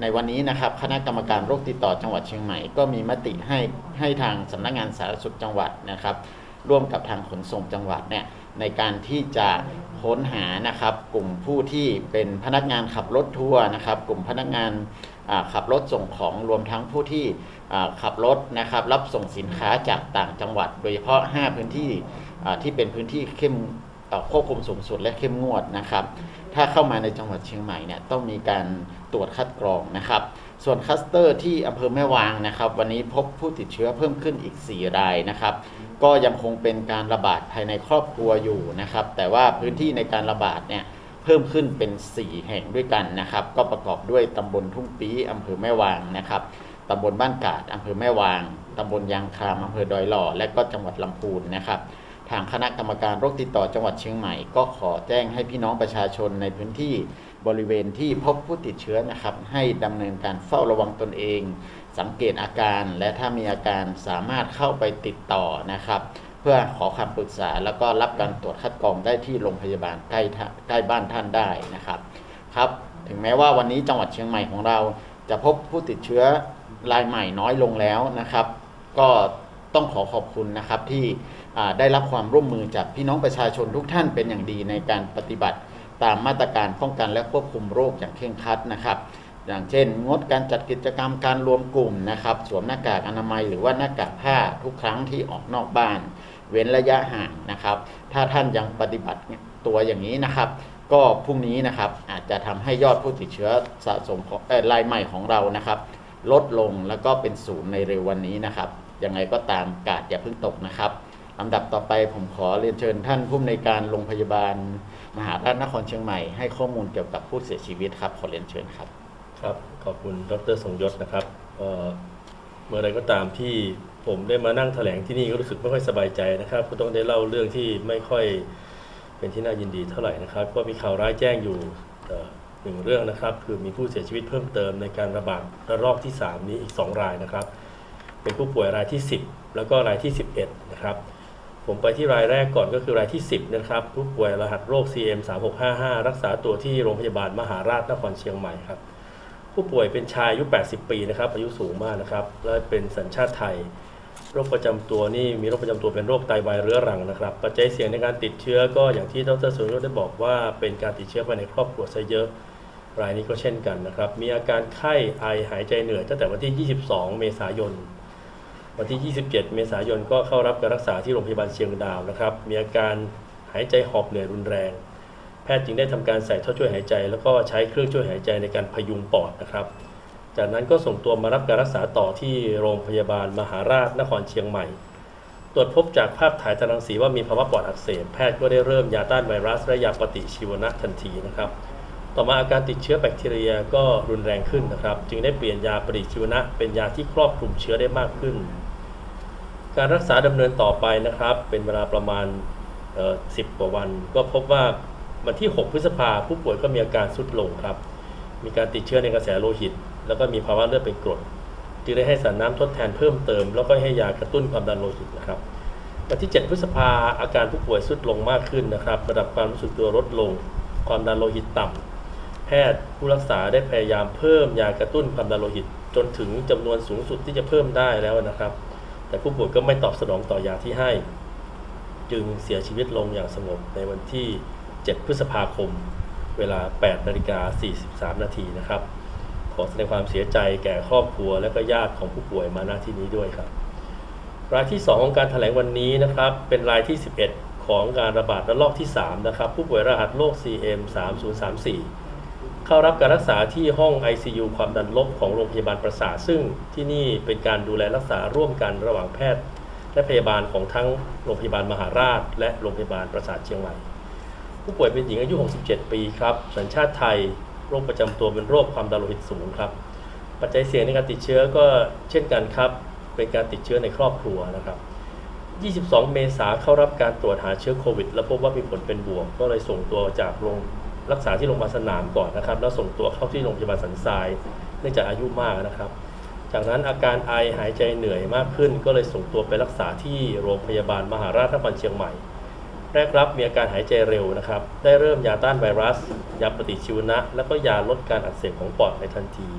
ในวันนี้นะครับ คณะกรรมการโรคติดต่อจังหวัดเชียงใหม่ก็มีมติให้ให้ทางสำนักงานสาธารณสุขจังหวัดนะครับ ร่วมกับทางขนส่งจังหวัดเนี่ยในการที่จะค้นหานะครับกลุ่มผู้ที่เป็นพนักงานขับรถทัวร์นะครับ กลุ่มพนักงานขับรถส่งของรวมทั้งผู้ที่ขับรถนะครับ รับส่งสินค้าจากต่างจังหวัด โดยเฉพาะ 5 พื้นที่ที่เป็นพื้นที่เข้ม ควบคุมสูงสุดและเข้มงวดนะครับ ถ้าเข้ามาในจังหวัดเชียงใหม่เนี่ยต้องมีการตรวจคัดกรองนะครับ ส่วนคลัสเตอร์ที่อำเภอแม่วางนะครับ วันนี้พบผู้ติดเชื้อเพิ่มขึ้นอีก 4 รายนะครับ ก็ยังคงเป็นการระบาดภายในครอบครัวอยู่นะครับ แต่ว่าพื้นที่ในการระบาดเนี่ยเพิ่มขึ้นเป็น 4 แห่งด้วยกันนะครับ ก็ประกอบด้วยตำบลทุ่งปีอำเภอแม่วางนะครับตำบลบ้านกาดอำเภอแม่วางตำบลยางคามอำเภอดอยหล่อ และก็จังหวัดลำพูนนะครับางคณะกรรมการโรคติดต่อจังหวัดเชียงใหม่ ก็ขอแจ้งให้พี่น้องประชาชนในพื้นที่บริเวณที่พบผู้ติดเชื้อนะครับ ให้ดำเนินการเฝ้าระวังตนเอง สังเกตอาการและถ้ามีอาการสามารถเข้าไปติดต่อนะครับ เพื่อขอคำปรึกษาแล้วก็รับการตรวจคัดกรองได้ที่โรงพยาบาลใกล้ใกล้บ้านท่านได้นะครับครับ ถึงแม้ว่าวันนี้จังหวัดเชียงใหม่ของเรา จะพบผู้ติดเชื้อรายใหม่น้อยลงแล้วนะครับ ก็ต้องขอขอบคุณนะครับที่ ได้รับความร่วมมือจากพี่น้องประชาชนทุกท่านเป็นอย่างดีในการปฏิบัติตามมาตรการป้องกันและควบคุมโรคอย่างเคร่งครัดนะครับ อย่างเช่น งดการจัดกิจกรรมการรวมกลุ่มนะครับสวมหน้ากากอนามัยหรือว่าหน้ากากผ้าทุกครั้งที่ออกนอกบ้าน เว้นระยะห่างนะครับ ถ้าท่านยังปฏิบัติตัวอย่างนี้นะครับ ก็พรุ่งนี้นะครับอาจจะทำให้ยอดผู้ติดเชื้อสะสมรายใหม่ของเรานะครับ ลดลงแล้วก็เป็นศูนย์ในเร็ววันนี้นะครับยังไงก็ตามกาดอย่าเพิ่งตกนะครับ ลำดับต่อไปผมขอเรียนเชิญท่านผู้อำนวยการโรงพยาบาล มหาราชนครเชียงใหม่ให้ข้อมูลเกี่ยวกับผู้เสียชีวิตครับ ขอเรียนเชิญครับ ครับขอบคุณดรสงยศนะครับเมื่อไรก็ตามที่ผมได้มานั่งแถลงที่นี่ก็รู้สึกไม่ค่อยสบายใจนะครับ ก็ต้องได้เล่าเรื่องที่ไม่ค่อยเป็นที่น่ายินดีเท่าไหร่นะครับก็มีข่าวร้ายแจ้งอยู่หนึ่งเรื่องนะครับ คือมีผู้เสียชีวิตเพิ่มเติมในการระบาดระลอกที่ 3 นี้อีก 2 รายนะครับ เป็นผู้ป่วยรายที่ 10 แล้วก็รายที่ 11 นะครับ ผมไปที่รายแรกก่อนก็คือรายที่ 10 นะครับผู้ป่วยรหัสโรค CM 3655รักษาตัวที่โรงพยาบาลมหาราชนครเชียงใหม่ครับ ผู้ป่วยเป็นชายอายุ 80 ปีนะครับ อายุสูงมากนะครับ และเป็นสัญชาติไทย โรคประจำตัวนี่มีโรคประจำตัวเป็นโรคไตวายเรื้อรังนะครับ ปัจจัยเสี่ยงในการติดเชื้อก็อย่างที่ดรสุรยศได้บอกว่าเป็นการติดเชื้อภายในครอบครัวซะเยอะ รายนี้ก็เช่นกันนะครับ มีอาการไข้ไอหายใจเหนื่อยตั้งแต่วันที่ 22 เมษายน วันที่ 27 เมษายนก็เข้ารับการรักษาที่โรงพยาบาลเชียงดาวนะครับ มีอาการหายใจหอบเหนื่อยรุนแรง แพทย์จึงได้ทำการใส่ท่อช่วยหายใจ แล้วก็ใช้เครื่องช่วยหายใจในการพยุงปอดนะครับ จากนั้นก็ส่งตัวมารับการรักษาต่อที่โรงพยาบาลมหาราชนครเชียงใหม่ ตรวจพบจากภาพถ่ายทางรังสีว่ามีภาวะปอดอักเสบ แพทย์ก็ได้เริ่มยาต้านไวรัสและยาปฏิชีวนะทันทีนะครับ ต่อมาอาการติดเชื้อแบคทีเรียก็รุนแรงขึ้นนะครับ จึงได้เปลี่ยนยาปฏิชีวนะเป็นยาที่ครอบคลุมเชื้อได้มากขึ้น การรักษาดำเนินต่อไปนะครับ เป็นเวลาประมาณเอ่อ10 กว่าวัน ก็พบว่าวันที่ 6 พฤษภาผู้ป่วยก็มีอาการทรุดลงครับ มีการติดเชื้อในกระแสโลหิต แล้วก็มีภาวะเลือดเป็นกรดจึงได้ให้สารน้ำทดแทนเพิ่มเติม แล้วก็ให้ยากระตุ้นความดันโลหิตนะครับ วันที่ 7 พฤษภาอาการผู้ป่วยทรุดลงมากขึ้นนะครับ ระดับความรู้สึกตัวลดลง ความดันโลหิตต่ำแพทย์ผู้รักษาได้พยายามเพิ่มยากระตุ้นความดันโลหิต จนถึงจำนวนสูงสุดที่จะเพิ่มได้แล้วนะครับ แต่ผู้ป่วยก็ไม่ตอบสนองต่อยาที่ให้ จึงเสียชีวิตลงอย่างสงบในวันที่ 7 พฤษภาคม เวลา 8 นาฬิกา 43 นาทีนะครับ ขอแสดงความเสียใจแก่ครอบครัวและก็ญาติของผู้ป่วยมาณที่นี้ด้วยครับ รายที่ 2 ของการแถลงวันนี้นะครับ เป็นรายที่ 11 ของการระบาดระลอกที่ 3 นะครับ ผู้ป่วยรหัสโรค CM 3034 เข้ารับการรักษาที่ห้อง ICU ความดันลบของโรงพยาบาลประสาทซึ่งที่นี่เป็นการดูแลรักษาร่วมกันระหว่างแพทย์ และพยาบาลของทั้งโรงพยาบาลมหาราช และโรงพยาบาลประสาทเชียงใหม่ ผู้ป่วยเป็นหญิงอายุ 67 ปีครับสัญชาติไทยโรคประจำตัวเป็นโรคความดันโลหิตสูงครับ ปัจจัยเสี่ยงในการติดเชื้อก็เช่นกันครับ เป็นการติดเชื้อในครอบครัวนะครับ 22 เมษาเข้ารับการตรวจหาเชื้อโควิด แล้วพบว่ามีผลเป็นบวก ก็เลยส่งตัวจากโรง รักษาที่โรงพยาบาลสนามก่อนนะครับ แล้วส่งตัวเข้าที่โรงพยาบาลสันทรายเนื่องจากอายุมากนะครับ จากนั้นอาการไอหายใจเหนื่อยมากขึ้น ก็เลยส่งตัวไปรักษาที่โรงพยาบาลมหาราชนครเชียงใหม่แรกรับมีอาการหายใจเร็วนะครับ ได้เริ่มยาต้านไวรัส ยาปฏิชีวนะ แล้วก็ยาลดการอักเสบของปอดในทันที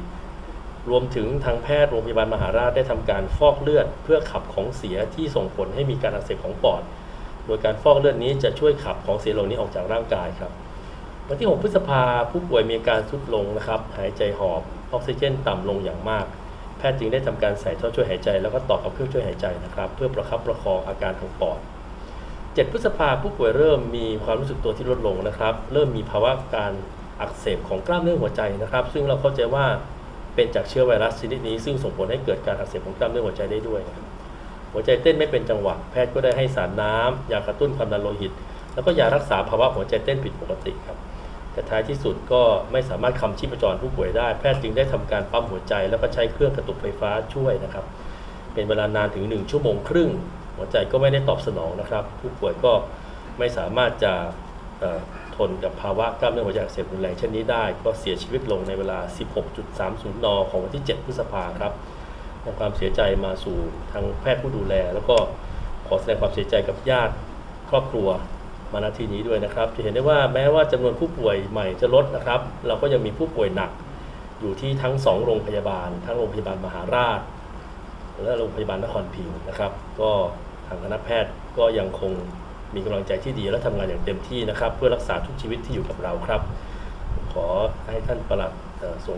รวมถึงทางแพทย์โรงพยาบาลมหาราชได้ทำการฟอกเลือด เพื่อขับของเสียที่ส่งผลให้มีการอักเสบของปอด โดยการฟอกเลือดนี้จะช่วยขับของเสียเหล่านี้ออกจากร่างกายครับ วันที่ 6 พฤษภาผู้ป่วยมีอาการทรุดลงนะครับ หายใจหอบ ออกซิเจนต่ำลงอย่างมาก แพทย์จึงได้ทำการใส่ท่อช่วยหายใจ แล้วก็ต่อกับเครื่องช่วยหายใจนะครับ เพื่อประคับประคองอาการของปอด 7 พฤษภาผู้ป่วยเริ่มมีความรู้สึกตัวที่ลดลงนะครับ เริ่มมีภาวะการอักเสบของกล้ามเนื้อหัวใจนะครับ ซึ่งเราเข้าใจว่าเป็นจากเชื้อไวรัสชนิดนี้ ซึ่งส่งผลให้เกิดการอักเสบของกล้ามเนื้อหัวใจได้ด้วย หัวใจเต้นไม่เป็นจังหวะ แพทย์ก็ได้ให้สารน้ำยากระตุ้นความดันโลหิต แล้วก็ยารักษาภาวะหัวใจเต้นผิดปกติครับ แต่ท้ายที่สุดก็ไม่สามารถคำชีพจรผู้ป่วยได้ แพทย์จึงได้ทำการปั๊มหัวใจ แล้วก็ใช้เครื่องกระตุกไฟฟ้าช่วยนะครับ เป็นเวลานานถึง 1 ชั่วโมงครึ่ง หัวใจก็ไม่ได้ตอบสนองนะครับ ผู้ป่วยก็ไม่สามารถจะทนกับภาวะกล้ามเนื้อหัวใจอักเสบรุนแรงเช่นนี้ได้ ก็เสียชีวิตลงในเวลา 16.30 น ของวันที่ 7 พฤษภาครับนำความเสียใจมาสู่ทางแพทย์ผู้ดูแล แล้วก็ขอแสดงความเสียใจกับญาติครอบครัว มาณที่นี้ด้วยนะครับ จะเห็นได้ว่าแม้ว่าจำนวนผู้ป่วยใหม่จะลดนะครับ เราก็ยังมีผู้ป่วยหนักอยู่ที่ทั้ง 2 โรงพยาบาล ทั้งโรงพยาบาลมหาราช และโรงพยาบาลนครพิงค์นะครับ ก็ทางคณะแพทย์ก็ยังคงมีกำลังใจที่ดีและทำงานอย่างเต็มที่นะครับ เพื่อรักษาทุกชีวิตที่อยู่กับเราครับ ขอให้ท่านประหลัดเอ่อส่ง